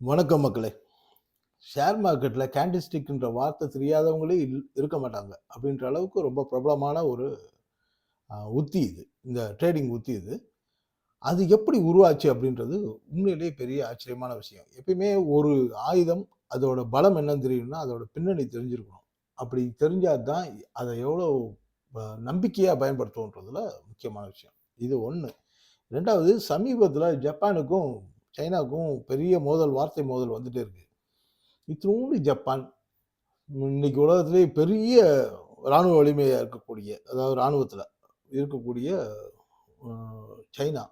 வணக்கம் மக்களே. ஷேர் மார்க்கெட்டில் கேண்டிஸ்டிக்ன்ற வார்த்தை தெரியாதவங்களே இல் இருக்க மாட்டாங்க. அப்படின்ற அளவுக்கு ரொம்ப பிரபலமான ஒரு உத்தி இது. இந்த ட்ரேடிங் உத்தி இது. அது எப்படி உருவாச்சு அப்படின்றது உண்மையிலேயே பெரிய ஆச்சரியமான விஷயம். எப்பயுமே ஒரு ஆயுதம் அதோட பலம் என்னன்னு தெரியும்னா அதோட பின்னணி தெரிஞ்சிருக்கணும். அப்படி தெரிஞ்சால் தான் அதை எவ்வளோ நம்பிக்கையாக பயன்படுத்துவோன்றதுல முக்கியமான விஷயம். இது ஒன்று ரெண்டாவது சமீபத்தில் ஜப்பானுக்கும் சைனாவுக்கும் பெரிய மோதல் வார்த்தை மோதல் வந்துட்டே இருக்கு. இத்தினோடு ஜப்பான். இன்னைக்கு உலகத்திலே பெரிய இராணுவ வலிமையாக இருக்கக்கூடிய அதாவது இராணுவத்தில் இருக்கக்கூடிய சைனா.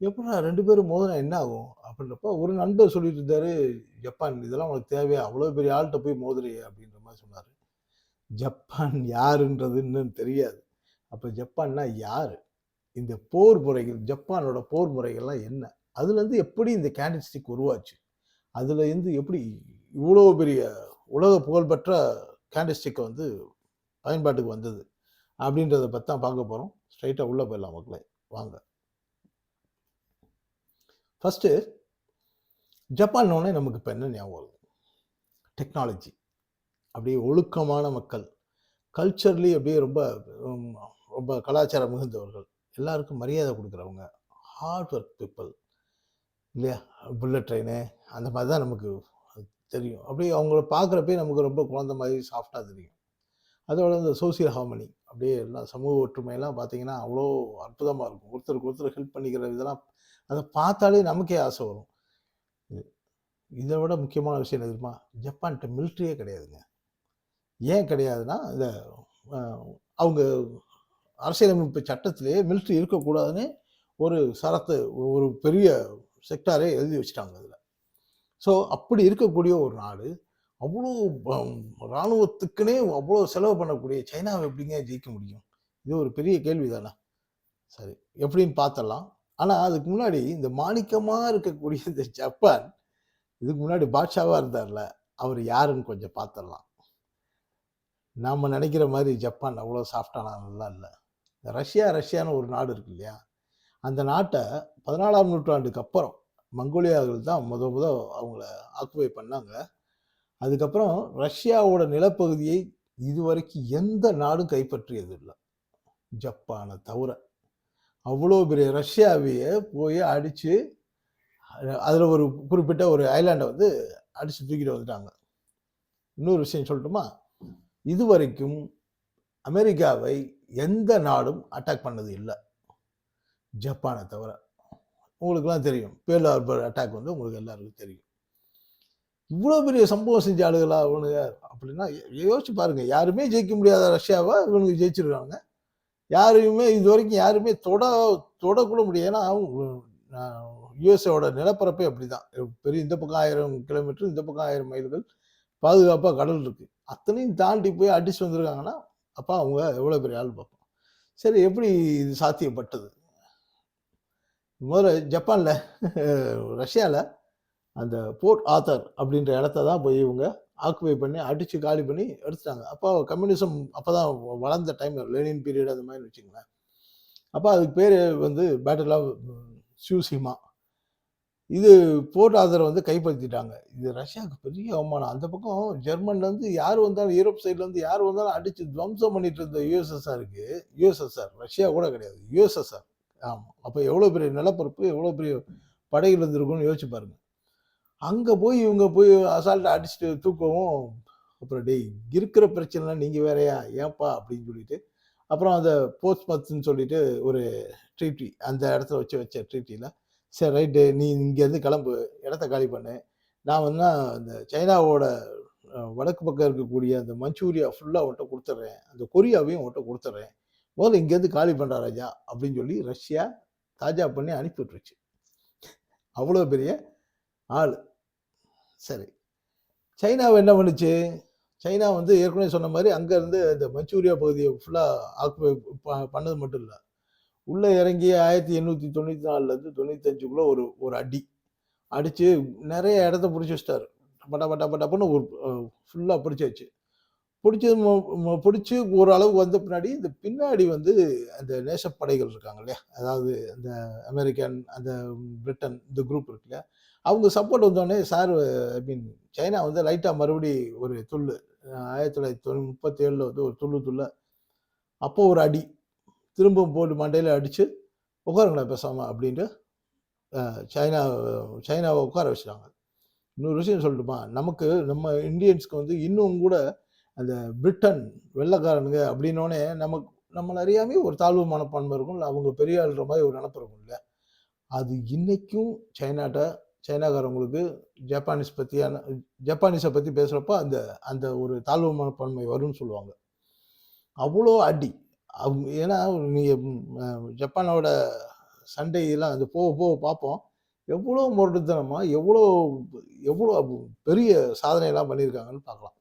எப்படா ரெண்டு பேரும் மோதினா என்ன ஆகும்? அப்படின்றப்ப ஒரு நண்பர் சொல்லிட்டு இருந்தாரு ஜப்பான் இதெல்லாம் உனக்கு தேவையா? அவ்வளோ பெரிய ஆள்கிட்ட போய் மோதுறியே அப்படின்ற மாதிரி சொன்னார். ஜப்பான் யாருன்றது இன்னும் தெரியாது. அப்போ ஜப்பான்னா யார்? இந்த போர் முறைகள் ஜப்பானோட போர் முறைகள்லாம் என்ன? அதுலேருந்து எப்படி இந்த கேண்டிஸ்டிக் உருவாச்சு? அதுலேருந்து எப்படி இவ்வளோ பெரிய உலக புகழ்பெற்ற கேண்டிஸ்டிக்கை வந்து பயன்பாட்டுக்கு வந்தது? அப்படின்றத பற்றி தான் பார்க்க போகிறோம் ஸ்ட்ரைட்டாக உள்ளே போயிடலாம் மக்களை. வாங்க. ஃபஸ்ட்டு ஜப்பான்னோடனே நமக்கு இப்போ என்ன ஞாபகம் வருது? டெக்னாலஜி அப்படியே ஒழுக்கமான மக்கள். கல்ச்சர்லி அப்படியே ரொம்ப ரொம்ப கலாச்சாரம் மிகுந்தவர்கள். எல்லாருக்கும் மரியாதை கொடுக்குறவங்க. ஹார்ட் ஒர்க் பீப்புள் இல்லையா? புல்லட் ட்ரெயினு அந்த மாதிரி தான் நமக்கு தெரியும். அப்படியே அவங்கள பார்க்குறப்பே நமக்கு ரொம்ப குழந்த மாதிரி சாஃப்டாக தெரியும். அதோட இந்த சோசியல் ஹார்மனி அப்படியே எல்லாம் சமூக ஒற்றுமையெல்லாம் பார்த்தீங்கன்னா அவ்வளோ அற்புதமாக இருக்கும். ஒருத்தருக்கு ஒருத்தர் ஹெல்ப் பண்ணிக்கிற இதெல்லாம் அதை பார்த்தாலே நமக்கே ஆசை வரும். இது- இதை விட முக்கியமான விஷயம் என்ன தெரியுமா? ஜப்பான்கிட்ட மிலிட்ரியே கிடையாதுங்க. ஏன் கிடையாதுன்னா இந்த அவங்க அரசியலமைப்பு சட்டத்திலேயே மிலிட்ரி இருக்கக்கூடாதுன்னு ஒரு சரத்து ஒரு பெரிய செக்டாரே எழுதி வச்சுட்டாங்க அதில். ஸோ அப்படி இருக்கக்கூடிய ஒரு நாடு அவ்வளோ இராணுவத்துக்குன்னே அவ்வளோ செலவு பண்ணக்கூடிய சைனாவை எப்படிங்க ஜெயிக்க முடியும்? இது ஒரு பெரிய கேள்வி தானே சரி எப்படின்னு பார்த்தலாம் ஆனால் அதுக்கு முன்னாடி இந்த மாணிக்கமாக இருக்கக்கூடிய இந்த ஜப்பான் இதுக்கு முன்னாடி பாட்ஷாவாக இருந்தார்ல அவர் யாருன்னு கொஞ்சம் பார்த்துடலாம். நாம் நினைக்கிற மாதிரி ஜப்பான் அவ்வளோ சாஃப்டானலாம் இல்லை. ரஷ்யா ரஷ்யான்னு ஒரு நாடு இருக்கு இல்லையா? அந்த நாட்டை பதினாலாம் நூற்றாண்டுக்கு அப்புறம் மங்கோலியாவில் தான் முத முத அவங்கள ஆக்குபை பண்ணாங்க. அதுக்கப்புறம் ரஷ்யாவோட நிலப்பகுதியை இதுவரைக்கும் எந்த நாடும் கைப்பற்றியது இல்லை. ஜப்பானை தவிர. அவ்வளோ பெரிய ரஷ்யாவையே போய் அடித்து அதில் ஒரு குறிப்பிட்ட ஒரு ஐலாண்டை வந்து அடித்து தூக்கிட்டு வந்துட்டாங்க. இன்னொரு விஷயம் சொல்லட்டுமா? இதுவரைக்கும் அமெரிக்காவை எந்த நாடும் அட்டாக் பண்ணது இல்லை. ஜப்பானை தவிர. உங்களுக்குலாம் தெரியும். பேர்ல் ஹார்பர் அட்டாக் வந்து உங்களுக்கு எல்லாருக்கும் தெரியும். இவ்வளோ பெரிய சம்பவம் செஞ்ச ஆளுகளா இவனுங்க அப்படின்னா யோசிச்சு பாருங்க. யாருமே ஜெயிக்க முடியாத ரஷ்யாவை இவனுக்கு ஜெயிச்சிருக்காங்க. யாரையுமே இது வரைக்கும் யாருமே தொட தொடக்கூட முடியாது ஏன்னா யுஎஸ்ஏவோட நிலப்பரப்பே அப்படிதான். பெரிய இந்த பக்கம் ஆயிரம் கிலோமீட்டர் இந்த பக்கம் ஆயிரம் மைல்கள் பாதுகாப்பாக கடல் இருக்குது அத்தனையும் தாண்டி போய் அடிச்சு வந்திருக்காங்கன்னா அப்பா அவங்க எவ்வளோ பெரிய ஆள் பார்ப்போம் சரி எப்படி இது சாத்தியப்பட்டது? முதல்ல ஜப்பானில் ரஷ்யாவில் அந்த போர்ட் ஆத்தர் அப்படின்ற இடத்த தான் போய் இவங்க ஆக்குபை பண்ணி அடித்து காலி பண்ணி எடுத்துட்டாங்க. அப்போ கம்யூனிசம் அப்போ தான் வளர்ந்த டைம் லெனின் பீரியட் அந்த மாதிரி வச்சுங்களேன் அப்போ அதுக்கு பேர் வந்து பேட்டில் ஆஃப் சியூசிமா இது போர்ட் ஆதரை வந்து கைப்பற்றிட்டாங்க. இது ரஷ்யாவுக்கு பெரிய அவமானம். அந்த பக்கம் ஜெர்மன்லேருந்து யார் வந்தாலும் யூரோப் சைட்லேருந்து யார் வந்தாலும் அடித்து துவம்சம் பண்ணிட்டு இருந்த யூஎஸ்எஸ்ஆருக்கு யூஎஸ்எஸ்ஆர் ரஷ்யா கூட கிடையாது யூஎஸ்எஸ்ஆர் ஆமாம் அப்போ எவ்வளோ பெரிய நிலப்பரப்பு எவ்வளோ பெரிய படைகள் இருந்திருக்கும்னு யோசிச்சு பாருங்க. அங்கே போய் இவங்க போய் அசால்ட்டை அடிச்சுட்டு தூக்கவும் அப்புறம் டேய் இருக்கிற பிரச்சனைலாம் நீங்கள் வேறையா? ஏன்பா? அப்படின்னு சொல்லிட்டு அப்புறம் அந்த போஸ்ட் மத்துன்னு சொல்லிட்டு ஒரு ட்ரீட்டி அந்த இடத்துல வச்சு வச்ச ட்ரீட்டியில் சரி ரைட்டு நீ இங்கேருந்து கிளம்பு இடத்த காலி பண்ணு. நான் வந்து அந்த சைனாவோட வடக்கு பக்கம் இருக்கக்கூடிய அந்த மஞ்சூரியா ஃபுல்லாக அவன்கிட்ட கொடுத்துட்றேன் அந்த கொரியாவையும் அவன்கிட்ட கொடுத்துட்றேன் முதல்ல இங்கேருந்து காலி பண்ணுறா ராஜா அப்படின்னு சொல்லி ரஷ்யா தாஜா பண்ணி அனுப்பி விட்டுருச்சு அவ்வளோ பெரிய ஆள். சரி. சைனாவை என்ன பண்ணுச்சு? சைனா வந்து ஏற்கனவே சொன்ன மாதிரி அங்கேருந்து இந்த மச்சூரியா பகுதியை ஃபுல்லாக ஆக்குபை ப- பண்ணது மட்டும் இல்லை. உள்ளே இறங்கி ஆயிரத்தி எண்ணூற்றி தொண்ணூற்றி நாலுலேருந்து தொண்ணூத்தஞ்சுக்குள்ளே ஒரு ஒரு அடி. அடித்து நிறைய இடத்த பிடிச்சி வச்சிட்டாரு. பட்டா பட்டா பட்டப்பன்னு ஒரு ஃபுல்லாக பிடிச்சாச்சு பிடிச்சது பிடிச்சி ஓரளவு வந்த பின்னாடி இந்த பின்னாடி வந்து அந்த நேசப்படைகள் இருக்காங்க இல்லையா? அதாவது அந்த அமெரிக்கன் அந்த பிரிட்டன் இந்த குரூப் இருக்கு இல்லையா? அவங்க சப்போர்ட் வந்தோடனே சார் ஐ மீன் சைனா வந்து லைட்டாக மறுபடி ஒரு துள்ளு. ஆயிரத்தி தொள்ளாயிரத்தி தொண்ணூ முப்பத்தி ஏழில் வந்து ஒரு துள்ளு துள்ள. அப்போ ஒரு அடி. திரும்பவும் போட்டு மண்டையில் அடித்து உட்காருங்களா பேசாமல் அப்படின்ட்டு சைனா சைனாவை உட்கார வச்சுட்டாங்க. இன்னொரு விஷயம் சொல்லட்டுமா? நமக்கு நம்ம இந்தியன்ஸ்க்கு வந்து இன்னும் கூட அந்த பிரிட்டன் வெள்ளைக்காரனுங்க அப்படின்னோடனே நமக்கு நம்மளை அறியாமே ஒரு தாழ்வு மனப்பான்மை இருக்கும். இல்லை அவங்க பெரிய ஆளுற மாதிரி ஒரு நினப்பு இருக்கும் இல்லை. அது இன்னைக்கும் சைனாட்ட சைனாக்காரவங்களுக்கு ஜப்பானீஸ் பற்றியான ஜப்பானீஸை பற்றி பேசுகிறப்ப அந்த அந்த ஒரு தாழ்வு மனப்பான்மை வரும்னு சொல்லுவாங்க. அவ்வளோ அடி. அவங்க ஏன்னா நீங்கள் ஜப்பானோட சண்டையெல்லாம் அது போக போக பார்ப்போம். எவ்வளோ முரட்டுத்தனமாக எவ்வளோ எவ்வளோ பெரிய சாதனையெல்லாம் பண்ணியிருக்காங்கன்னு பார்க்கலாம்.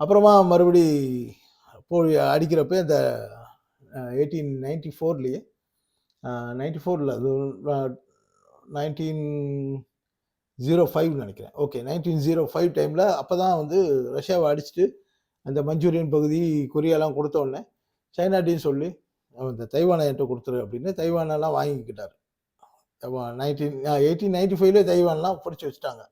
அப்புறமா மறுபடி போய் அடிக்கிறப்ப இந்த எயிட்டீன் நைன்டி ஃபோர்லேயே நைன்டி ஃபோரில் அது நைன்டீன் ஜீரோ ஃபைவ் நினைக்கிறேன். ஓகே நைன்டீன் ஜீரோ ஃபைவ் டைமில் அப்போ தான் வந்து ரஷ்யாவை அடிச்சுட்டு அந்த மஞ்சூரியன் பகுதி கொரியாலாம் கொடுத்தோடனே சைனாட்டின்னு சொல்லி அந்த இந்த தைவானை என்கிட்ட கொடுத்துரு அப்படின்னு தைவானெல்லாம் வாங்கிக்கிட்டார். நைன்டீன் எயிட்டீன் நைன்டி ஃபைவ்லேயே தைவான்லாம் பிடிச்சி வச்சுட்டாங்க.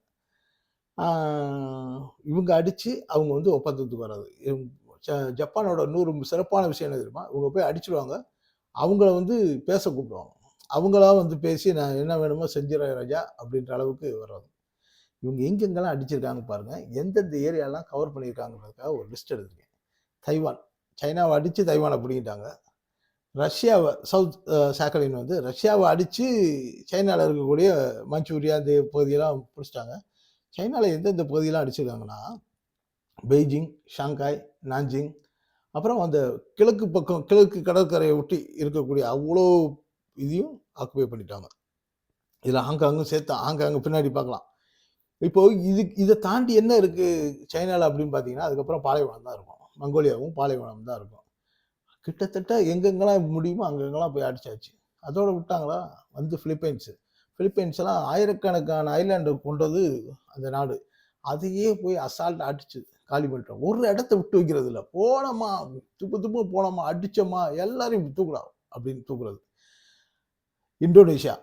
இவங்க அடித்து அவங்க வந்து ஒப்பந்தத்துக்கு வராது. இவங்க ஜ- ஜப்பானோட நூறு சிறப்பான விஷயம் என்ன தெரியுமா? இவங்க போய் அடிச்சிடுவாங்க அவங்கள வந்து பேச கூப்பிடுவாங்க. அவங்களா வந்து பேசி நான் என்ன வேணுமோ செஞ்சிடறேன் ராஜா அப்படின்ற அளவுக்கு வராது இவங்க எங்கெங்கெல்லாம் அடிச்சிருக்காங்க பாருங்க. எந்தெந்த ஏரியாலாம் கவர் பண்ணியிருக்காங்கிறதுக்காக ஒரு லிஸ்ட் எடுத்திருக்கேன். தைவான். சைனாவை அடித்து தைவானை பிடிங்கிட்டாங்க. ரஷ்யாவை சவுத் சாக்கலின் வந்து ரஷ்யாவை அடித்து சைனாவில் இருக்கக்கூடிய மஞ்சூரியா இந்த பகுதியெல்லாம் பிடிச்சிட்டாங்க. சைனாவில் எந்தெந்த பகுதியெல்லாம் அடிச்சிருக்காங்கன்னா பெய்ஜிங் ஷாங்காய் நாஞ்சிங் அப்புறம் அந்த கிழக்கு பக்கம் கிழக்கு கடற்கரையை ஒட்டி இருக்கக்கூடிய அவ்வளோ இதையும் ஆக்குபை பண்ணிட்டாங்க. இதில் ஹாங்காங்கும் சேர்த்து ஹாங்காங்கு பின்னாடி பார்க்கலாம். இப்போ இது இதை தாண்டி என்ன இருக்குது சைனாவில் அப்படின்னு பார்த்தீங்கன்னா அதுக்கப்புறம் பாலைவனம் தான் இருக்கும். மங்கோலியாவும் பாலைவனம் தான் இருக்கும். கிட்டத்தட்ட எங்கெங்கெல்லாம் முடியுமோ அங்கங்கெல்லாம் போய் அடிச்சாச்சு. அதோட விட்டாங்களா? வந்து ஃபிலிப்பைன்ஸு பிலிப்பைன்ஸ் எல்லாம் ஆயிரக்கணக்கான ஐலாண்டை கொண்டது அந்த நாடு. அதையே போய் அசால்ட் அடிச்சு காலி பண்ணிட்டோம். ஒரு இடத்த விட்டு வைக்கிறது இல்லை போனோமா துப்பு துப்பு போனோமா அடிச்சோமா எல்லாரையும் தூக்கலாம் அப்படின்னு தூக்குறது. இந்தோனேஷியா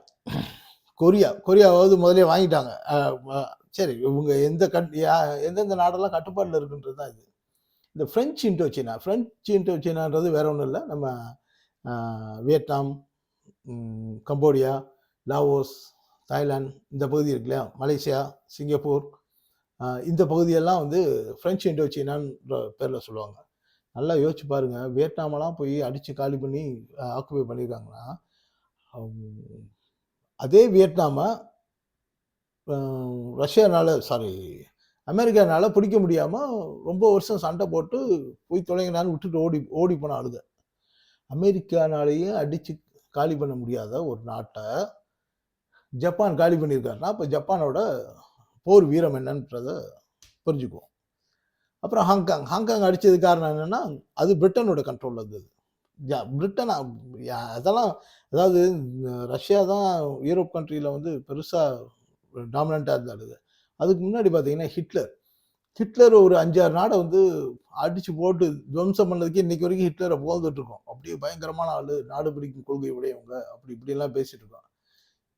கொரியா கொரியாவது முதலே வாங்கிட்டாங்க. சரி இவங்க எந்த கட் எந்தெந்த நாடெல்லாம் கட்டுப்பாட்டில் இருக்குன்றது தான் இது. இந்த French Indo China French Indo சீனான்றது வேற ஒன்றும் இல்லை. நம்ம வியட்நாம் கம்போடியா லாவோஸ் தாய்லாந்து இந்த பகுதி இருக்கு இல்லையா மலேசியா சிங்கப்பூர் இந்த பகுதியெல்லாம் வந்து ஃப்ரெஞ்ச் இண்டோ சீனான்ற பேரில் சொல்லுவாங்க. நல்லா யோசிச்சு பாருங்க. வியட்நாமெல்லாம் போய் அடித்து காலி பண்ணி ஆக்குபை பண்ணியிருக்காங்கன்னா அதே வியட்நாமை ரஷ்யானால் சாரி அமெரிக்கானால் பிடிக்க முடியாமல் ரொம்ப வருஷம் சண்டை போட்டு போய் தொலைங்கனான்னு விட்டுட்டு ஓடி ஓடி போன ஆளுங்க. அமெரிக்கானாலேயே அடித்து காலி பண்ண முடியாத ஒரு நாட்டை ஜப்பான் காலி பண்ணியிருக்காருன்னா அப்போ ஜப்பானோட போர் வீரம் என்னன்றத புரிஞ்சுக்குவோம். அப்புறம் ஹாங்காங் ஹாங்காங் அடித்தது காரணம் என்னென்னா அது பிரிட்டனோட கண்ட்ரோலில் இருந்தது ஜா- பிரிட்டன் அதெல்லாம் அதாவது ரஷ்யா தான் யூரோப் கண்ட்ரியில் வந்து பெருசாக டாமினண்ட்டாக இருந்தாரு அதுக்கு முன்னாடி பார்த்தீங்கன்னா ஹிட்லர். ஹிட்லர் ஒரு அஞ்சாறு நாடை வந்து அடித்து போட்டு துவம்சம் பண்ணதுக்கு இன்றைக்கி வரைக்கும் ஹிட்லரை புகழ்ந்துட்டு இருக்கோம். அப்படியே பயங்கரமான ஆள் நாடு பிடிக்கும் கொள்கை உடையவங்க அப்படி இப்படிலாம் பேசிகிட்டு இருக்கோம்.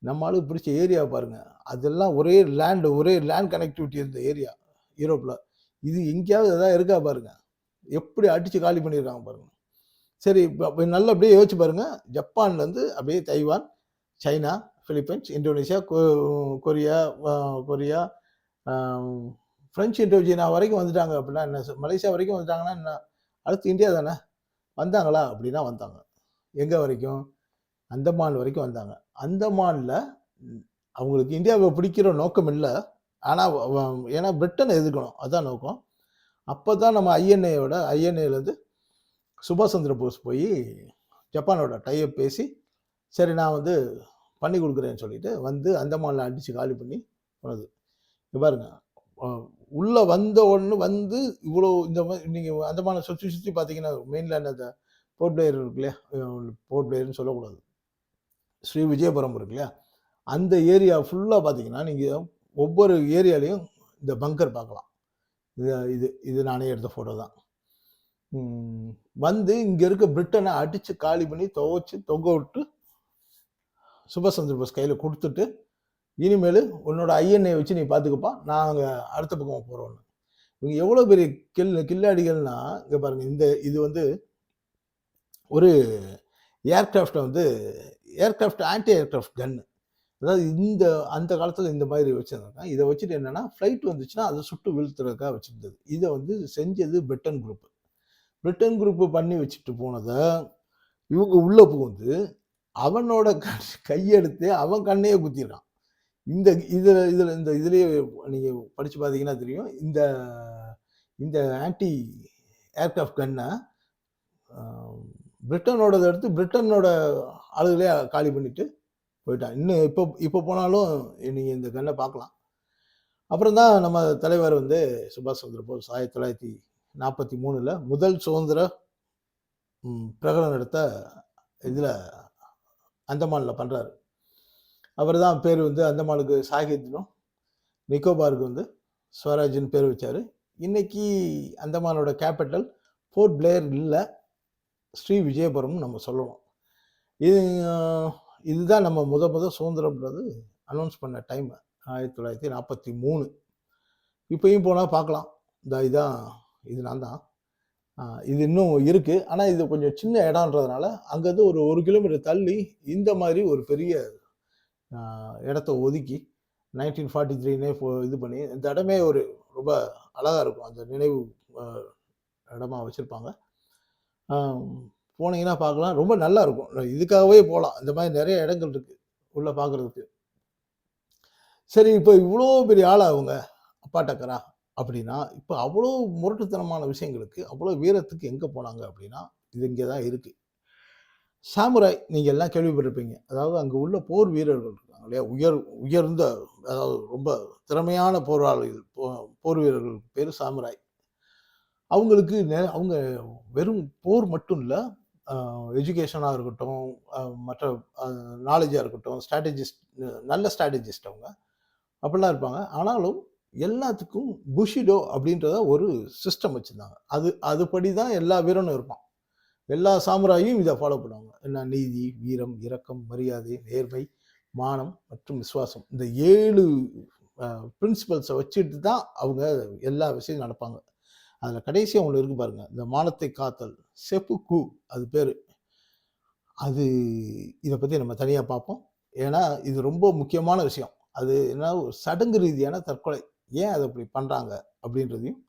நம்ம ஆளுக்கு பிடிச்ச ஏரியா பாருங்க. அதெல்லாம் ஒரே லேண்டு ஒரே லேண்ட் கனெக்டிவிட்டி இருந்த ஏரியா யூரோப்பில் இது எங்கேயாவது எதாவது இருக்கா பாருங்க. எப்படி அடித்து காலி பண்ணியிருக்காங்க பாருங்கள் சரி இப்போ நல்லா அப்படியே யோசிச்சு பாருங்க. ஜப்பான்லேருந்து அப்படியே Taiwan China Philippines Indonesia Korea Korea French French Indochina வரைக்கும் வந்துட்டாங்க அப்படின்னா என்ன மலேசியா வரைக்கும் வந்துட்டாங்கன்னா என்ன? அடுத்து இந்தியா தானே? வந்தாங்களா? அப்படின்னா வந்தாங்க. எங்கே வரைக்கும்? அந்தமான் வரைக்கும் வந்தாங்க. அந்தமானில் அவங்களுக்கு இந்தியாவை பிடிக்கிற நோக்கம் இல்லை. ஆனால் ஏன்னா பிரிட்டனை எதிர்க்கணும். அதுதான் நோக்கம். அப்போ தான் நம்ம ஐஎன்ஏயோட ஐஎன்ஏலேருந்து சுபாஷ் சந்திர போஸ் போய் ஜப்பானோட டைப் பேசி சரி நான் வந்து பண்ணி கொடுக்குறேன்னு சொல்லிட்டு வந்து அந்தமானில் அடித்து காலி பண்ணி போனது. இங்க பாருங்க. உள்ளே வந்த உடனே வந்து இவ்வளோ இந்த மாதிரி நீங்கள் அந்தமான சுற்றி சுற்றி பார்த்தீங்கன்னா மெயின்லேண்ட் அந்த போர்ட் பிளேயர் இருக்கு இல்லையா? போர்ட் பிளேயர்னு சொல்லக்கூடாது. ஸ்ரீ விஜயபுரம் இருக்கு இல்லையா அந்த ஏரியா ஃபுல்லாக பார்த்தீங்கன்னா நீங்கள் ஒவ்வொரு ஏரியாலையும் இந்த பங்கர் பார்க்கலாம் இது இது இது நானே எடுத்த ஃபோட்டோ தான். வந்து இங்கே இருக்க பிரிட்டனை அடித்து காலி பண்ணி துவைச்சு தொங்க விட்டு சுபாஷ் சந்திர போஸ் கையில் கொடுத்துட்டு இனிமேல் உன்னோட ஐஎன்ஐ வச்சு நீ பார்த்துக்கப்பா நாங்கள் அடுத்த பக்கம் போகிறோன்னு இவங்க எவ்வளோ பெரிய கில் கில்லாடிகள்னா இங்கே பாருங்க இந்த இது வந்து ஒரு ஏர்கிராஃப்டை வந்து ஏர்க்ராஃப்ட் ஆன்டி ஏர்க்ராஃப்ட் கன்னு அதாவது இந்த அந்த காலத்தில் இந்த மாதிரி வச்சுருந்தாங்க. இதை வச்சுட்டு என்னென்னா ஃப்ளைட் வந்துச்சுன்னா அதை சுட்டு வீழ்த்துறதுக்காக வச்சுருந்தது. இதை வந்து செஞ்சது பிரிட்டன் குரூப் பிரிட்டன் குரூப்பு பண்ணி வச்சுட்டு போனதை இவங்க உள்ளே புகுந்து அவனோட கண் கையெடுத்து அவன் கண்ணையே குத்திடுறான். இந்த இதில் இதில் இந்த இதுலேயே நீங்கள் படித்து பார்த்தீங்கன்னா தெரியும். இந்த இந்த ஆன்டி ஏர்க்ராஃப்ட் கன்னை பிரிட்டனோடது எடுத்து பிரிட்டனோட ஆளுகளே காலி பண்ணிவிட்டு போயிட்டான் இன்னும் இப்போ இப்போ போனாலும் நீங்கள் இந்த கண்ணை பார்க்கலாம். அப்புறம் தான் நம்ம தலைவர் வந்து சுபாஷ் சந்திர போஸ் ஆயிரத்தி தொள்ளாயிரத்தி நாற்பத்தி மூணில் முதல் சுதந்திர பிரகடனம் நடத்த இதில் அந்தமானில் பண்ணுறாரு அவர் தான் பேர் வந்து அந்தமானுக்கு சாகித்னும் நிக்கோபாருக்கு வந்து ஸ்வராஜ்னு பேர் வச்சார். இன்றைக்கி அந்தமானோட கேபிட்டல் போர்ட் பிளேயர் இல்லை ஸ்ரீ விஜயபுரம்னு நம்ம சொல்லணும். இது இதுதான் நம்ம முத முத சுதந்திரம்ன்றது அனௌன்ஸ் பண்ண டைம் ஆயிரத்தி தொள்ளாயிரத்தி நாற்பத்தி மூணு. இப்பயும் போனால் பார்க்கலாம். இந்த இதான் இது நான் தான். இது இன்னும் இருக்குது ஆனால் இது கொஞ்சம் சின்ன இடம்ன்றதுனால அங்கேருந்து ஒரு ஒரு கிலோமீட்டர் தள்ளி இந்த மாதிரி ஒரு பெரிய இடத்த ஒதுக்கி நைன்டீன் ஃபார்ட்டி த்ரீனே இது பண்ணி இந்த இடமே ஒரு ரொம்ப அழகாக இருக்கும். அந்த நினைவு இடமா வச்சுருப்பாங்க. போனீங்கன்னா பார்க்கலாம். ரொம்ப நல்லா இருக்கும் இதுக்காகவே போகலாம் இந்த மாதிரி நிறைய இடங்கள் இருக்குது உள்ளே பார்க்குறதுக்கு. சரி இப்போ இவ்வளோ பெரிய ஆளா அவங்க அப்பா டக்கரா? அப்படின்னா இப்போ அவ்வளோ முரட்டுத்தனமான விஷயங்களுக்கு அவ்வளோ வீரத்துக்கு எங்கே போனாங்க அப்படின்னா இது இங்கே தான் இருக்குது சாமுராய் நீங்கள் எல்லாம் கேள்விப்பட்டிருப்பீங்க. அதாவது அங்கே உள்ள போர் வீரர்கள் இருக்காங்க இல்லையா? உயர் உயர்ந்த அதாவது ரொம்ப திறமையான போராளிகள் போர் வீரர்கள் பேர் சாமுராய். அவங்களுக்கு அவங்க வெறும் போர் மட்டும் இல்லை எஜுகேஷனாக இருக்கட்டும் மற்ற நாலேஜாக இருக்கட்டும் ஸ்ட்ராட்டஜிஸ்ட் நல்ல ஸ்ட்ராட்டஜிஸ்ட் அவங்க. அப்படிலாம் இருப்பாங்க. ஆனாலும் எல்லாத்துக்கும் புஷிடோ அப்படின்றத ஒரு சிஸ்டம் வச்சுருந்தாங்க. அது அதுபடி தான் எல்லா வீரனும் இருப்பான். எல்லா சாமுராயும் இதை ஃபாலோ பண்ணுவாங்க. என்ன நீதி வீரம் இரக்கம் மரியாதை நேர்மை மானம் மற்றும் விசுவாசம். இந்த ஏழு பிரின்சிபல்ஸை வச்சுட்டு தான் அவங்க எல்லா விஷயம் நடப்பாங்க. அதில் கடைசியாக ஒன்று இருக்கு பாருங்கள் இந்த மானத்தை காத்தல் செப்பு அது பேர். அது இதை பற்றி நம்ம தனியாக பார்ப்போம் ஏன்னா இது ரொம்ப முக்கியமான விஷயம். அது என்ன ஒரு சடங்கு ரீதியான தற்கொலை. ஏன் அதை அப்படி பண்ணுறாங்க அப்படின்றதையும்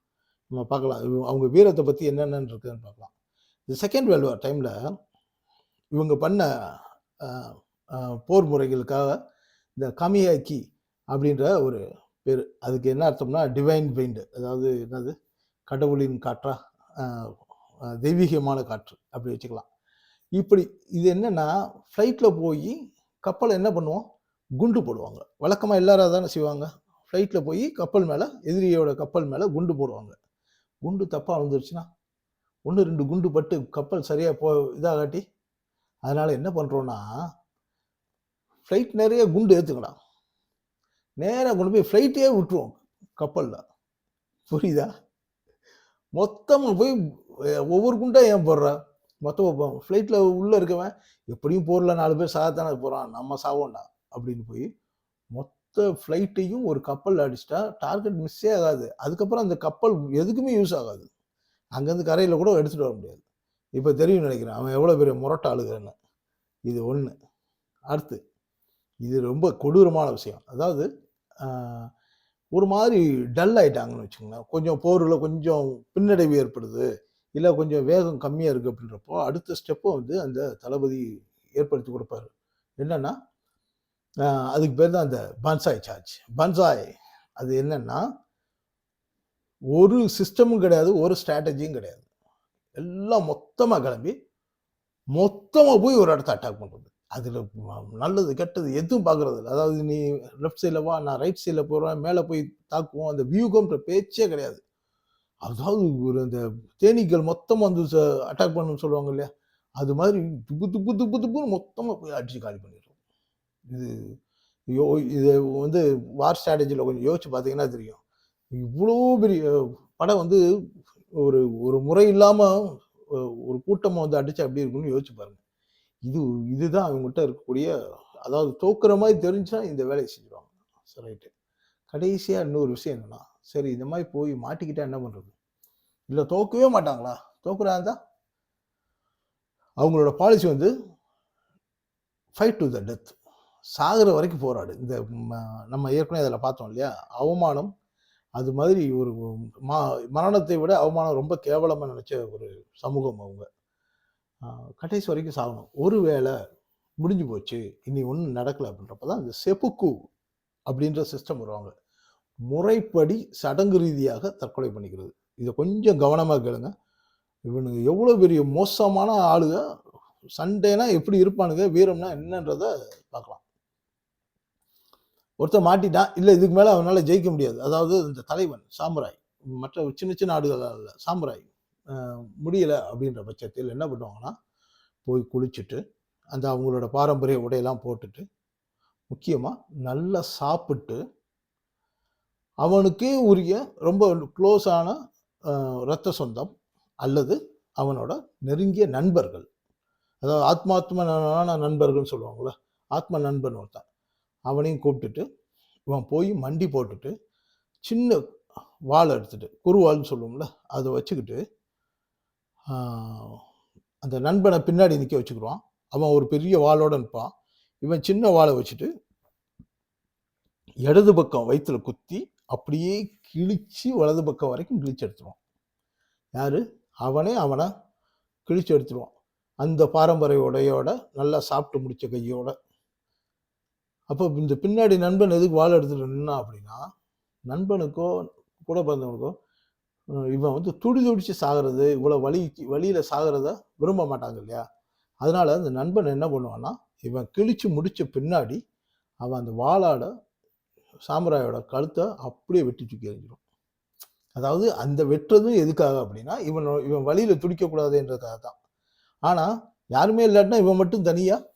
நம்ம பார்க்கலாம். அவங்க வீரத்தை பற்றி என்னென்னு இருக்குதுன்னு பார்க்கலாம். இந்த செகண்ட் வேர்ல்டு வார் டைமில் இவங்க பண்ண போர் முறைகளுக்காக இந்த கமியாக்கி அப்படின்ற ஒரு பேர். அதுக்கு என்ன அர்த்தம்னா டிவைன் பெயிண்ட் அதாவது என்னது? கடவுளின் காற்றா தெய்வீகமான காற்று. அப்படி வச்சுக்கலாம். இப்படி இது என்னன்னா ஃப்ளைட்டில் போய் கப்பலை என்ன பண்ணுவோம்? குண்டு போடுவாங்க. வழக்கமாக எல்லாரும் தானே செய்வாங்க? ஃப்ளைட்டில் போய் கப்பல் மேலே எதிரியோட கப்பல் மேலே குண்டு போடுவாங்க. குண்டு தப்பாக விழுந்துருச்சுன்னா ஒன்று ரெண்டு குண்டு பட்டு கப்பல் சரியாக போ இதாகாட்டி அதனால் என்ன பண்ணுறோன்னா ஃப்ளைட் நிறைய குண்டு ஏற்றுக்கலாம் நேராக கொண்டு போய் ஃப்ளைட்டே விட்டுருவோம் கப்பலில். புரியுதா? மொத்தம் போய் ஒவ்வொரு குண்டா ஏன் போடுறா? மொத்தம் ஃப்ளைட்டில் உள்ளே இருக்கவன் எப்படியும் போரில் நாலு பேர் சாகத்தானே போகிறான் நம்ம சாவோண்டா? அப்படின்னு போய் மொத்த ஃப்ளைட்டையும் ஒரு கப்பல் அடிச்சிட்டா டார்கெட் மிஸ்ஸே ஆகாது. அதுக்கப்புறம் அந்த கப்பல் எதுக்குமே யூஸ் ஆகாது. அங்கேருந்து கரையில் கூட எடுத்துகிட்டு வர முடியாது. இப்போ தெரியும் நினைக்கிறேன் அவன் எவ்வளோ பெரிய முரட்ட ஆளுகிறன்னு. இது ஒன்று அடுத்து இது ரொம்ப கொடூரமான விஷயம். அதாவது ஒரு மாதிரி டல் ஆயிட்டாங்கன்னு வச்சுக்கோங்களேன். கொஞ்சம் போரில் கொஞ்சம் பின்னடைவு ஏற்படுது. இல்லை கொஞ்சம் வேகம் கம்மியாக இருக்குது அப்படின்றப்போ அடுத்த ஸ்டெப்பை வந்து அந்த தளபதி ஏற்படுத்தி கொடுப்பாரு. என்னென்னா அதுக்கு பேர் தான் அந்த பன்சாய் சார்ஜ் பன்சாய் அது என்னென்னா ஒரு சிஸ்டமும் கிடையாது ஒரு ஸ்ட்ராட்டஜியும் கிடையாது. எல்லாம் மொத்தமாக கிளம்பி மொத்தமாக போய் ஒரு இடத்த அட்டாக் பண்ணுறது அதில் நல்லது கெட்டது எதுவும் பார்க்குறது இல்லை. அதாவது நீ லெஃப்ட் சைடில் வா நான் ரைட் சைடில் போகிறேன் மேலே போய் தாக்குவோம் அந்த வியூகம்ன்ற பேச்சே கிடையாது. அதாவது ஒரு அந்த தேனீக்கள் மொத்தமாக வந்து அட்டாக் பண்ணணும்னு சொல்லுவாங்க இல்லையா? அது மாதிரி துப்பு துப்பு துப்பு துப்புன்னு மொத்தமாக போய் அடித்து காலி பண்ணிடுறோம். இது யோ இது வந்து வார் ஸ்ட்ராட்டஜியில் கொஞ்சம் யோசிச்சு பார்த்தீங்கன்னா தெரியும். இவ்வளோ பெரிய படம் வந்து ஒரு ஒரு முறை இல்லாமல் ஒரு கூட்டமாக வந்து அடித்தா எப்படி இருக்கும்னு யோசிச்சு பாருங்கள் இது இதுதான் அவங்ககிட்ட இருக்கக்கூடிய அதாவது தோக்குற மாதிரி தெரிஞ்சுன்னா இந்த வேலையை செஞ்சுருவாங்க. சரி ரைட்டு கடைசியாக இன்னொரு விஷயம் என்னன்னா சரி இந்த மாதிரி போய் மாட்டிக்கிட்டா என்ன பண்ணுறது இல்லை தோக்கவே மாட்டாங்களா? தோக்குறாங்க இருந்தா அவங்களோட பாலிசி வந்து ஃபைட் டு த டெத் சாகிற வரைக்கும் போராடு. இந்த ம- நம்ம ஏற்கனவே அதில் பார்த்தோம் இல்லையா? அவமானம் அது மாதிரி ஒரு மா மரணத்தை விட அவமானம் ரொம்ப கேவலமாக நினச்ச ஒரு சமூகம் அவங்க. கடைசி வரைக்கும் சாகணும். ஒரு வேளை முடிஞ்சு போச்சு இனி ஒன்றும் நடக்கலை அப்படின்றப்ப தான் இந்த செப்புக்கு அப்படின்ற சிஸ்டம் வருவாங்க. முறைப்படி சடங்கு ரீதியாக தற்கொலை பண்ணிக்கிறது. இதை கொஞ்சம் கவனமாக கேளுங்க. இவனுங்க எவ்வளோ பெரிய மோசமான ஆளுங்க சண்டேனா எப்படி இருப்பானுங்க வீரம்னா என்னன்றத பார்க்கலாம். ஒருத்தன் மாட்டிட்டான் இல்லை இதுக்கு மேலே அவனால் ஜெயிக்க முடியாது. அதாவது இந்த தலைவன் சாமுராய் மற்ற சின்ன சின்ன ஆடுகள் அல்ல சாமுராய். முடியலை அப்படின்ற பட்சத்தில் என்ன பண்ணுவாங்கன்னா போய் குளிச்சுட்டு அந்த அவங்களோட பாரம்பரிய உடையெல்லாம் போட்டுட்டு முக்கியமாக நல்லா சாப்பிட்டு அவனுக்கே உரிய ரொம்ப க்ளோஸான இரத்த சொந்தம் அல்லது அவனோட நெருங்கிய நண்பர்கள். அதாவது ஆத்மாத்மனான நண்பர்கள்னு சொல்லுவாங்களே ஆத்ம நண்பன் ஒருத்தன். அவனையும் கூப்பிட்டுட்டு இவன் போய் மண்டி போட்டுட்டு சின்ன வாழை எடுத்துட்டு குருவாள்னு சொல்லுவோம்ல அதை வச்சுக்கிட்டு அந்த நண்பனை பின்னாடி நிற்க வச்சுக்கிடுவான் அவன் ஒரு பெரிய வாளோட நிற்பான் இவன் சின்ன வாழை வச்சுட்டு இடது பக்கம் வயிற்றுல குத்தி அப்படியே கிழிச்சு வலது பக்கம் வரைக்கும் கிழிச்சு எடுத்துருவான். யார்? அவனே அவனை கிழிச்சு எடுத்துருவான். அந்த பாரம்பரிய உடையோட நல்லா சாப்பிட்டு முடிச்ச கையோட. அப்போ இந்த பின்னாடி நண்பன் எதுக்கு வாழை எடுத்துகிட்டு நின்னா அப்படின்னா நண்பனுக்கோ கூட பிறந்தவனுக்கோ இவன் வந்து துடி துடிச்சு சாகிறது இவ்வளோ வழி வழியில் சாகிறத விரும்ப மாட்டாங்க இல்லையா? அதனால அந்த நண்பன் என்ன பண்ணுவான்னா இவன் கிழிச்சு முடித்த பின்னாடி அவன் அந்த வாளாட சாமுராயோட கழுத்தை அப்படியே வெட்டி தூக்கி எறிஞ்சிடும். அதாவது அந்த வெட்டுறதும் எதுக்காக அப்படின்னா இவன் இவன் வழியில் துடிக்கக்கூடாதுன்றதுக்காக தான் ஆனால் யாருமே இல்லாட்டினா இவன் மட்டும் தனியாக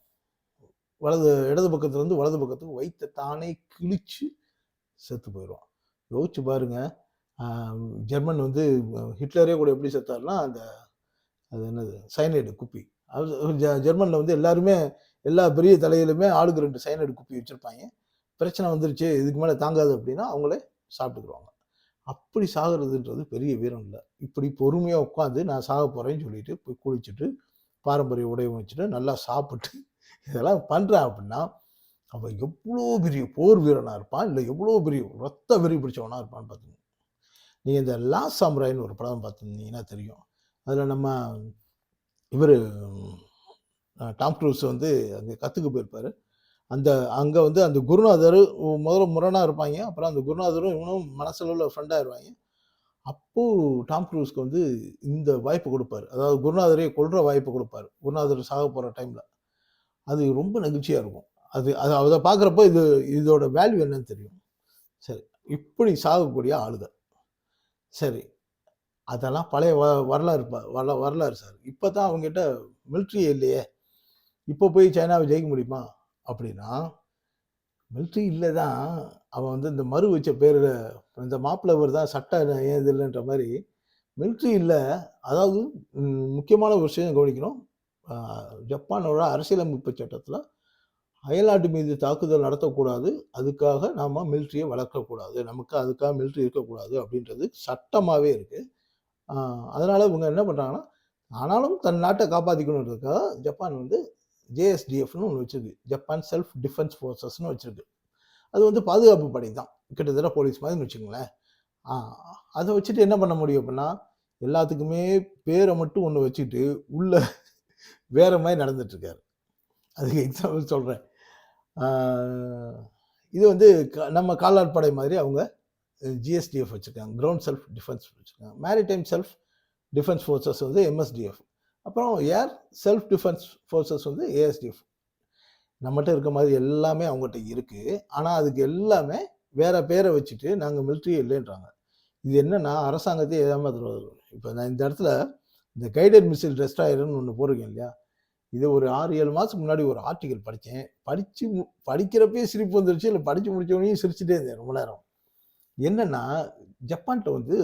வலது இடது பக்கத்துலேருந்து வலது பக்கத்துக்கு வயிற்றை தானே கிழிச்சு செத்து போயிடுவான். யோசிச்சு பாருங்கள் ஜெர்மன் வந்து ஹிட்லரே கூட எப்படி செத்தாருன்னா அந்த அது என்னது சைனைடு குப்பி. அது ஜெ- வந்து எல்லாருமே எல்லா பெரிய தலையிலுமே ஆளுக்கு ரெண்டு சைனைடு குப்பி வச்சுருப்பாங்க. பிரச்சனை வந்துருச்சு இதுக்கு மேலே தாங்காது அப்படின்னா அவங்களே சாப்பிட்டுக்குருவாங்க. அப்படி சாகிறதுன்றது பெரிய வீரம் இல்லை. இப்படி பொறுமையாக உட்காந்து நான் சாக போகிறேன்னு சொல்லிட்டு போய் குளிச்சுட்டு பாரம்பரிய உடையை வச்சுட்டு நல்லா சாப்பிட்டு இதெல்லாம் பண்ணுறேன் அப்படின்னா அவன் எவ்வளோ பெரிய போர் வீரனாக இருப்பான் இல்லை எவ்வளோ பெரிய ரத்த வெறி பிடிச்சவனாக இருப்பான்னு பார்த்துங்க நீங்கள் இந்த லாஸ் சாம்ராயின்னு ஒரு படம் பார்த்துருந்தீங்கன்னா தெரியும். அதில் நம்ம இவர் டாம் க்ரூஸ் வந்து அங்கே கற்றுக்கு போயிருப்பார். அந்த அங்கே வந்து அந்த குருநாதர் முதல்ல முரணாக இருப்பாங்க. அப்புறம் அந்த குருநாதரும் இவனும் மனசளவில் ஃப்ரெண்டாகிடுவாங்க அப்போது டாம் க்ரூஸ்க்கு வந்து இந்த வாய்ப்பு கொடுப்பாரு. அதாவது குருநாதரே கொள்கிற வாய்ப்பு கொடுப்பாரு. குருநாதர் சாக போகிற டைமில் அது ரொம்ப நெகிழ்ச்சியாக இருக்கும். அது அது அதை பார்க்குறப்ப இது இதோட வேல்யூ என்னன்னு தெரியும். சரி. இப்படி சாகக்கூடிய ஆளுங்க சரி. அதெல்லாம் பழைய வ வரலாறு ப- வரலாறு சார். இப்போ தான் அவங்ககிட்ட மிலிட்ரி இல்லையே. இப்போ போய் சைனாவை ஜெயிக்க முடியுமா? அப்படின்னா மிலிட்ரி இல்லை தான் அவன் வந்து இந்த மறு வச்ச பேரில் இந்த மாப்பிள்ளவர் தான் சட்டம் ஏன் இது இல்லைன்ற மாதிரி மிலிட்ரி இல்லை. அதாவது முக்கியமான ஒரு விஷயம் கவனிக்கணும். ஜப்பானோட அரசியலமைப்பு சட்டத்தில் அயல்நாட்டு மீது தாக்குதல் நடத்தக்கூடாது. அதுக்காக நாம் மிலிட்ரியை வளர்க்கக்கூடாது. நமக்கு அதுக்காக மிலிட்ரி இருக்கக்கூடாது அப்படின்றது சட்டமாகவே இருக்குது அதனால் இவங்க என்ன பண்ணுறாங்கன்னா ஆனாலும் தன் நாட்டை காப்பாற்றிக்கணுன்றதுக்காக ஜப்பான் வந்து ஜேஎஸ்டிஎஃப்னு ஒன்று வச்சுருக்கு. ஜப்பான் செல்ஃப் டிஃபென்ஸ் ஃபோர்ஸஸ்னு வச்சுருக்கு. அது வந்து பாதுகாப்பு படை தான். கிட்டத்தட்ட போலீஸ் மாதிரின்னு வச்சுங்களேன் அதை வச்சுட்டு என்ன பண்ண முடியும் அப்படின்னா எல்லாத்துக்குமே பேரை மட்டும் ஒன்று வச்சுட்டு உள்ள வேற மாதிரி நடந்துட்டுருக்காரு அதுக்கு எக்ஸாம்பிள் சொல்கிறேன் இது வந்து க- நம்ம காலாட்படை மாதிரி அவங்க ஜிஎஸ்டிஎஃப் வச்சுருக்காங்க. கிரவுண்ட் செல்ஃப் டிஃபென்ஸ் வச்சுருக்காங்க. மேரிடைம் செல்ஃப் டிஃபென்ஸ் ஃபோர்ஸஸ் வந்து எம்எஸ்டிஎஃப் அப்புறம் ஏர் செல்ஃப் டிஃபென்ஸ் ஃபோர்ஸஸ் வந்து ஏஎஸ்டிஎஃப் நம்மகிட்ட இருக்க மாதிரி எல்லாமே அவங்ககிட்ட இருக்குது ஆனால் அதுக்கு எல்லாமே வேற பேரை வச்சுட்டு நாங்கள் மிலிட்ரி இல்லைன்றாங்க. இது என்னன்னா அரசாங்கத்தை ஏமாத்துறது இப்போ நான் இந்த இடத்துல இந்த கைடட் மிசைல் டெஸ்ட்ராயர்னு ஒன்று போடுறீங்க இல்லையா? இது ஒரு ஆறு ஏழு மாதத்துக்கு முன்னாடி ஒரு ஆர்டிக்கல் படித்தேன் படித்து படிக்கிறப்பே சிரிப்பு வந்துருச்சு. இல்லை படித்து முடித்தவனையும் சிரிச்சுட்டே இருந்தேன் ரொம்ப நேரம். என்னென்னா ஜப்பான்கிட்ட வந்து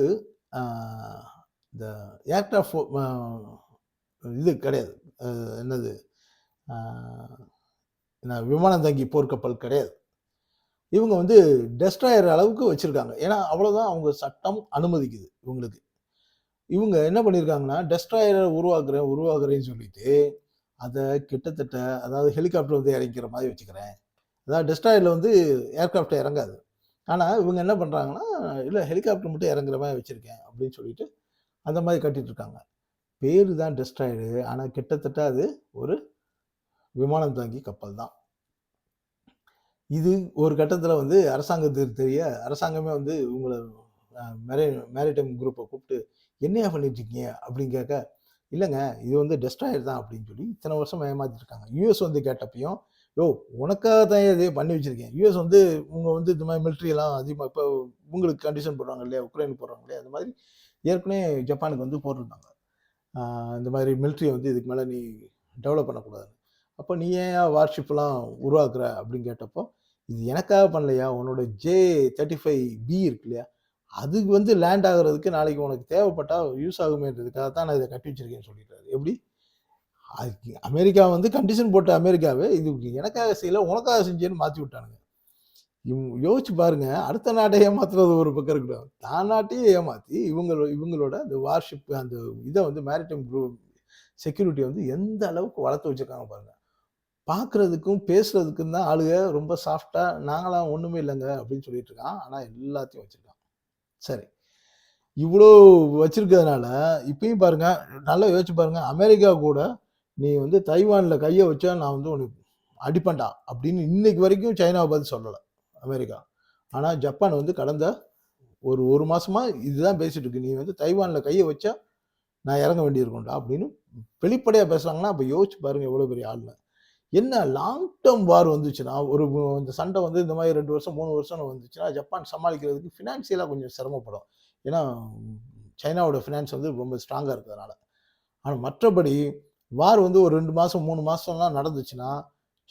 இந்த இந்த ஏர்கிராஃப்ட் இது கிடையாது. என்னது? என்ன விமானம் தங்கி போர்க்கப்பல் கிடையாது. இவங்க வந்து டெஸ்ட்ராயர் அளவுக்கு வச்சுருக்காங்க. ஏன்னா அவ்வளோதான் அவங்க சட்டம் அனுமதிக்குது இவங்களுக்கு. இவங்க என்ன பண்ணியிருக்காங்கன்னா டெஸ்ட்ராயரை உருவாக்குறேன் உருவாக்குறேன்னு சொல்லிட்டு அதை கிட்டத்தட்ட அதாவது ஹெலிகாப்டர் வந்து இறங்கிக்கிற மாதிரி வச்சுக்கிறேன். அதாவது டெஸ்ட்ராயரில் வந்து ஏர்கிராஃப்ட் இறங்காது. ஆனால் இவங்க என்ன பண்ணுறாங்கன்னா இல்லை ஹெலிகாப்டர் மட்டும் இறங்குற மாதிரி வச்சுருக்கேன் அப்படின்னு சொல்லிட்டு அந்த மாதிரி கட்டிகிட்ருக்காங்க இருக்காங்க. தான் டெஸ்ட்ராய்டு ஆனால் கிட்டத்தட்ட அது ஒரு விமானம் தாங்கி கப்பல் தான். இது ஒரு கட்டத்தில் வந்து அரசாங்கத்துக்கு தெரிய அரசாங்கமே வந்து உங்களை மேரி மேரிடைம் குரூப்பை கூப்பிட்டு என்னையா பண்ணிட்டு இருக்கீங்க? அப்படின்னு கேட்க இல்லைங்க இது வந்து டெஸ்ட்ராயர் தான் அப்படின்னு சொல்லி இத்தனை வருஷம் ஏமாத்திருக்காங்க. யூஎஸ் வந்து கேட்டப்பையும் யோ உனக்காக தான் இதே பண்ணி வச்சிருக்கேன். யூஎஸ் வந்து உங்கள் வந்து இந்த மாதிரி மிலிட்ரியெல்லாம் அதிகமாக இப்போ உங்களுக்கு கண்டிஷன் போடுறாங்க இல்லையா உக்ரைன் போடுறாங்க இல்லையா அந்த மாதிரி ஏற்கனவே ஜப்பானுக்கு வந்து போட்டிருந்தாங்க. இந்த மாதிரி மிலிட்ரியை வந்து இதுக்கு மேலே நீ டெவலப் பண்ணக்கூடாது அப்போ நீ ஏன் வார்ஷிப்லாம் உருவாக்குற? அப்படின்னு கேட்டப்போ இது எனக்காக பண்ணலையா? உன்னோட ஜே தேர்ட்டி ஃபைவ் பி இருக்கு இல்லையா அதுக்கு வந்து லேண்ட் ஆகுறதுக்கு நாளைக்கு உனக்கு தேவைப்பட்டால் யூஸ் ஆகுமேன்றதுக்காக தான் நான் இதை கட்டி வச்சிருக்கேன்னு சொல்லிட்டாரு. எப்படி? அதுக்கு அமெரிக்கா வந்து கண்டிஷன் போட்ட அமெரிக்காவே இது எனக்காக செய்யல உனக்காக செஞ்சேன்னு மாற்றி விட்டானுங்க. இவ் யோசிச்சு பாருங்க அடுத்த நாட்டை ஏமாத்துறது ஒரு பக்கம் இருக்கட்டும். தான் நாட்டையும் ஏமாற்றி இவங்களோட இவங்களோட அந்த வார்ஷிப் அந்த இதை வந்து மேரிடைம் குரூப் செக்யூரிட்டியை வந்து எந்த அளவுக்கு வளர்த்து வச்சிருக்காங்க பாருங்க. பார்க்குறதுக்கும் பேசுறதுக்கும் தான் ஆளுங்க ரொம்ப சாஃப்டாக நாங்களாம் ஒன்றுமே இல்லைங்க அப்படின்னு சொல்லிட்டு இருக்கான். ஆனால் எல்லாத்தையும் வச்சுருக்காங்க சரி. இவ்வளோ வச்சிருக்கிறதுனால இப்பயும் பாருங்க நல்லா யோசிச்சு பாருங்க அமெரிக்கா கூட நீ வந்து தைவானில் கையை வச்சா நான் வந்து உனக்கு அடிப்பண்டா அப்படின்னு இன்னைக்கு வரைக்கும் சைனாவை பார்த்து சொல்லலை அமெரிக்கா. ஆனால் ஜப்பான் வந்து கடந்த ஒரு ஒரு மாசமா இதுதான் பேசிட்டு இருக்கு. நீ வந்து தைவானில் கையை வச்சா நான் இறங்க வேண்டியிருக்கும்டா அப்படின்னு வெளிப்படையாக பேசுகிறாங்கன்னா அப்போ யோசிச்சு பாருங்க எவ்வளோ பெரிய ஆளுன்னு என்ன லாங் டேர்ம் வார் வந்துச்சுன்னா ஒரு இந்த சண்டை வந்து இந்த மாதிரி ரெண்டு வருஷம் மூணு வருஷம் வந்துச்சுன்னா ஜப்பான் சமாளிக்கிறதுக்கு ஃபினான்சியலாக கொஞ்சம் சிரமப்படும். ஏன்னா சைனாவோட ஃபினான்ஸ் வந்து ரொம்ப ஸ்ட்ராங்காக இருக்கிறதுனால. ஆனால் மற்றபடி வார் வந்து ஒரு ரெண்டு மாதம் மூணு மாதம்லாம் நடந்துச்சுன்னா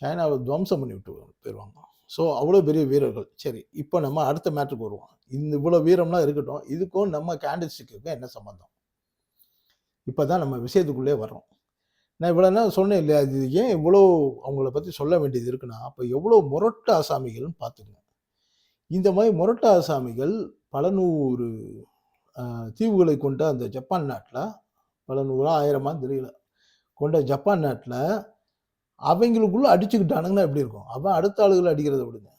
சைனாவை துவம்சம் பண்ணி விட்டு போயிடுவாங்க ஸோ அவ்வளோ பெரிய வீரர்கள். சரி இப்போ நம்ம அடுத்த மேட்ருக்கு வருவோம். இந்த இவ்வளோ வீரம்லாம் இருக்கட்டும் இதுக்கும் நம்ம கேண்டிஸ்டிக்கும் என்ன சம்மந்தம் இப்போ தான் நம்ம விஷயத்துக்குள்ளே வர்றோம். நான் இவ்வளோ நேரம் சொன்னேன் இல்லையா? இது ஏன் இவ்வளோ அவங்கள பற்றி சொல்ல வேண்டியது இருக்குன்னா அப்போ எவ்வளோ முரட்டு ஆசாமிகள்னு பார்த்துக்கங்க. இந்த மாதிரி முரட்டு ஆசாமிகள் பல நூறு தீவுகளை கொண்ட அந்த ஜப்பான் நாட்டில் பல நூறா ஆயிரமா தெரியல கொண்ட ஜப்பான் நாட்டில் அவங்களுக்குள்ளே அடிச்சுக்கிட்டானுங்கன்னா எப்படி இருக்கும்? அவன் அடுத்த ஆளுகளை அடிக்கிறத விடுங்க.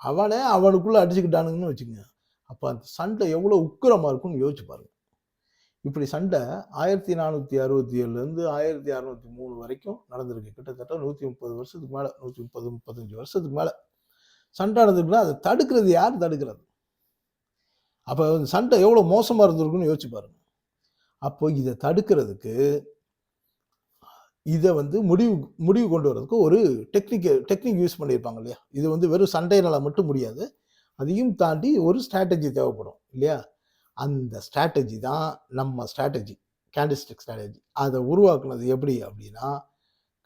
அவனே அவனுக்குள்ளே அடிச்சுக்கிட்டானுங்கன்னு வச்சுக்கோங்க. அப்போ அந்த சண்டை எவ்வளோ உக்கிரமாக இருக்கும்னு யோசிச்சு பாருங்கள் இப்படி சண்டை ஆயிரத்தி நானூற்றி அறுபத்தி ஏழுலேருந்து ஆயிரத்தி அறநூற்றி மூணு வரைக்கும் நடந்திருக்கு. கிட்டத்தட்ட நூற்றி முப்பது வருஷத்துக்கு மேலே நூற்றி முப்பது முப்பத்தஞ்சு வருஷத்துக்கு மேலே. சண்டை நடந்திருக்குன்னா அதை தடுக்கிறது யார்? தடுக்கிறது. அப்போ அந்த சண்டை எவ்வளோ மோசமாக இருந்திருக்குன்னு யோசிச்சு பாருங்க. அப்போ இதை தடுக்கிறதுக்கு இதை வந்து முடிவு முடிவு கொண்டு வரதுக்கு ஒரு டெக்னிக் டெக்னிக் யூஸ் பண்ணியிருப்பாங்க இல்லையா? இது வந்து வெறும் சண்டையினால் மட்டும் முடியாது. அதையும் தாண்டி ஒரு ஸ்ட்ராட்டஜி தேவைப்படும் இல்லையா? அந்த ஸ்ட்ராட்டஜி தான் நம்ம ஸ்ட்ராட்டஜி கேண்டிஸ்டிக் ஸ்ட்ராட்டஜி அதை உருவாக்குனது எப்படி அப்படின்னா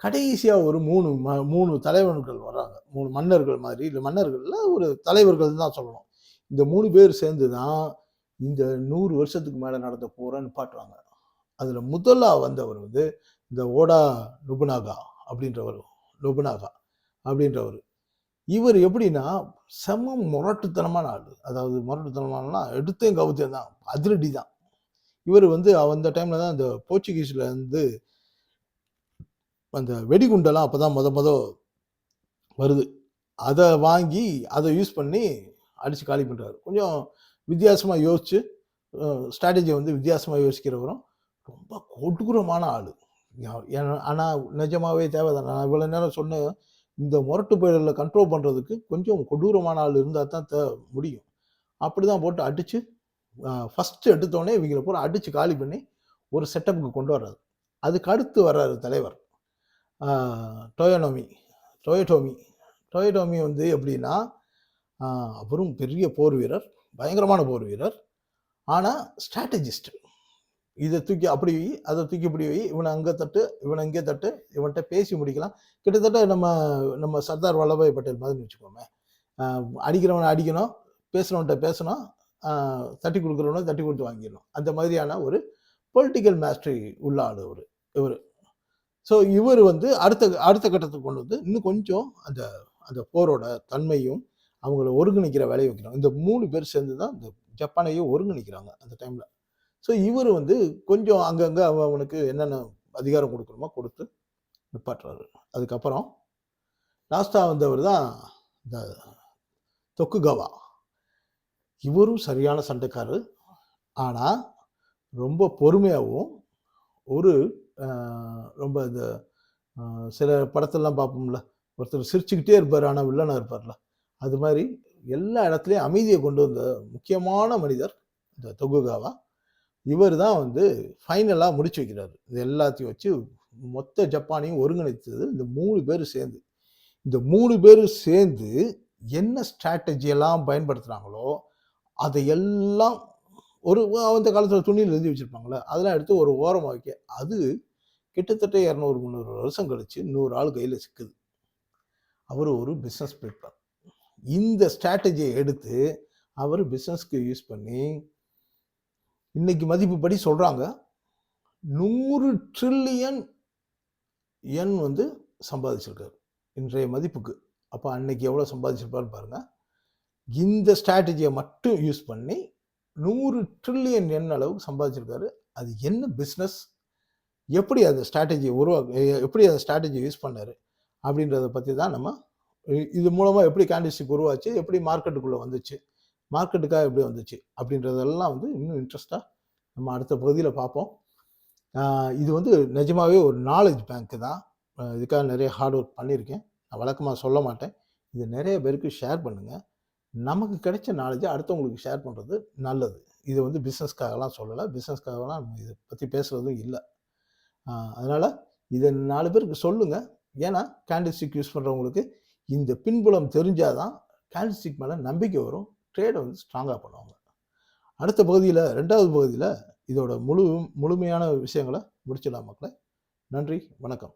கடைசியாக ஒரு மூணு ம மூணு தலைவர்கள் வர்றாங்க. மூணு மன்னர்கள் மாதிரி இல்லை மன்னர்களில் ஒரு தலைவர்கள் தான் சொல்லணும். இந்த மூணு பேர் சேர்ந்து தான் இந்த நூறு வருஷத்துக்கு மேலே நடந்த போரை நிப்பாட்டுவாங்க அதில் முதலாக வந்தவர் வந்து இந்த ஓடா நுபுனாகா அப்படின்றவர் நுபுனாகா அப்படின்றவர். இவர் எப்படின்னா செம முரட்டுத்தனமான ஆள் அதாவது முரட்டுத்தனமானா எடுத்தையும் கவுத்தையும் தான். அதிரடி தான். இவர் வந்து அந்த டைம்ல தான் அந்த போர்ச்சுகீஸ்ல இருந்து அந்த வெடிகுண்டெல்லாம் அப்பதான் முத முத வருது. அதை வாங்கி அதை யூஸ் பண்ணி அடித்து காலி பண்ணுறாரு கொஞ்சம் வித்தியாசமாக யோசிச்சு ஸ்ட்ராட்டஜியை வந்து வித்தியாசமாக யோசிக்கிறவரும் ரொம்ப கொடூரமான ஆள். ஆனால் நிஜமாவே தேவைதான். நான் இவ்வளோ நேரம் சொன்ன இந்த முரட்டு புயலில் கண்ட்ரோல் பண்ணுறதுக்கு கொஞ்சம் கொடூரமான ஆள் இருந்தால் தான் த முடியும். அப்படி தான் போட்டு அடித்து ஃபஸ்ட்டு எடுத்தோடனே இவங்களை பூரா அடித்து காலி பண்ணி ஒரு செட்டப்புக்கு கொண்டு வர்றாரு. அதுக்கு அடுத்து வர்றாரு தலைவர். டொயோனோமி டொயோட்டோமி டொயோட்டோமி வந்து எப்படின்னா அவரும் பெரிய போர் வீரர் பயங்கரமான போர் வீரர். ஆனால் ஸ்ட்ராட்டஜிஸ்ட் இதை தூக்கி அப்படி வை அதை தூக்கி இப்படி வை இவனை அங்கே தட்டு இவனை இங்கே தட்டு இவன்கிட்ட பேசி முடிக்கலாம். கிட்டத்தட்ட நம்ம நம்ம சர்தார் வல்லபாய் பட்டேல் மாதிரி வச்சுக்கோமே அடிக்கிறவனை அடிக்கணும் பேசுகிறவன்கிட்ட பேசணும் தட்டி கொடுக்குறவனை தட்டி கொடுத்து வாங்கிடணும். அந்த மாதிரியான ஒரு பொலிட்டிக்கல் மேஸ்ட்ரி உள்ள ஆள் இவர் இவர். ஸோ இவர் வந்து அடுத்த அடுத்த கட்டத்துக்கு கொண்டு வந்து இன்னும் கொஞ்சம் அந்த அந்த போரோட தன்மையும் அவங்கள ஒருங்கிணைக்கிற வேலையை வைக்கிறாங்க. இந்த மூணு பேர் சேர்ந்து தான் இந்த ஜப்பானையும் ஒருங்கிணைக்கிறாங்க அந்த டைமில் ஸோ இவர் வந்து கொஞ்சம் அங்கங்கே அவனுக்கு என்னென்ன அதிகாரம் கொடுக்கணுமோ கொடுத்து நிப்பாட்டுறாரு. அதுக்கப்புறம் லாஸ்ட்டாக வந்தவர் தான் இந்த தொக்குகவா இவரும் சரியான சண்டைக்காரர். ஆனால் ரொம்ப பொறுமையாகவும் ஒரு ரொம்ப இந்த சில படத்தெல்லாம் பார்ப்போம்ல. ஒருத்தர் சிரிச்சுக்கிட்டே இருப்பார் ஆனால் வில்லனாக இருப்பார்ல. அது மாதிரி எல்லா இடத்துலையும் அமைதியை கொண்டு வந்த முக்கியமான மனிதர் இந்த தொகுகாவா இவர் தான் வந்து ஃபைனலாக முடிச்சு வைக்கிறார். இது எல்லாத்தையும் வச்சு மொத்த ஜப்பானையும் ஒருங்கிணைத்தது இந்த மூணு பேர் சேர்ந்து. இந்த மூணு பேரும் சேர்ந்து என்ன ஸ்ட்ராட்டஜியெல்லாம் எல்லாம் பயன்படுத்துகிறாங்களோ அதை எல்லாம் ஒரு அந்த காலத்தில் துணியில் எழுதி வச்சுருப்பாங்களே அதெல்லாம் எடுத்து ஒரு ஓரமாக வைக்க. அது கிட்டத்தட்ட இரநூறு முந்நூறு வருஷம் கழித்து நூறு ஆள் கையில் சிக்குது. அவர் ஒரு பிஸ்னஸ் பீப்பர் இந்த ஸ்ட்ராட்டஜியை எடுத்து அவர் பிஸ்னஸ்க்கு யூஸ் பண்ணி இன்னைக்கு மதிப்புப்படி சொல்கிறாங்க நூறு ட்ரில்லியன் எண் வந்து சம்பாதிச்சிருக்காரு. இன்றைய மதிப்புக்கு. அப்போ அன்னைக்கு எவ்வளோ சம்பாதிச்சிருப்பாருன்னு பாருங்கள் இந்த ஸ்ட்ராட்டஜியை மட்டும் யூஸ் பண்ணி நூறு ட்ரில்லியன் எண் அளவுக்கு சம்பாதிச்சிருக்காரு. அது என்ன பிஸ்னஸ் எப்படி அந்த ஸ்ட்ராட்டஜியை உருவாக்க எப்படி அந்த ஸ்ட்ராட்டஜி யூஸ் பண்ணாரு? அப்படின்றத பற்றி தான் நம்ம இது மூலமாக எப்படி கேண்டிஸ்டிக் உருவாச்சு? எப்படி மார்க்கெட்டுக்குள்ளே வந்துச்சு? மார்க்கெட்டுக்காக எப்படி வந்துச்சு. அப்படின்றதெல்லாம் வந்து இன்னும் இன்ட்ரெஸ்ட்டாக நம்ம அடுத்த பகுதியில் பார்ப்போம். இது வந்து நிஜமாவே ஒரு நாலேஜ் பேங்க்கு தான். இதுக்காக நிறைய ஹார்ட் ஒர்க் பண்ணியிருக்கேன். நான் வழக்கமாக சொல்ல மாட்டேன். இது நிறைய பேருக்கு ஷேர் பண்ணுங்கள் நமக்கு கிடைச்ச நாலேஜை அடுத்தவங்களுக்கு ஷேர் பண்ணுறது நல்லது. இது வந்து பிஸ்னஸ்க்காகலாம் சொல்லலை. பிஸ்னஸ்க்காகலாம் நம்ம இதை பற்றி பேசுகிறதும் இல்லை. அதனால் இதை நாலு பேருக்கு சொல்லுங்கள் ஏன்னா கேண்டில்ஸ்டிக் யூஸ் பண்ணுறவங்களுக்கு இந்த பின்புலம் தெரிஞ்சால் தான் கேண்டில்ஸ்டிக் மேலே நம்பிக்கை வரும். ட்ரேடை வந்து ஸ்ட்ராங்காக பண்ணுவாங்க. அடுத்த பகுதியில் ரெண்டாவது பகுதியில் இதோட முழு முழுமையான விஷயங்களை முடிச்சிடலாம் மக்களை. நன்றி வணக்கம்.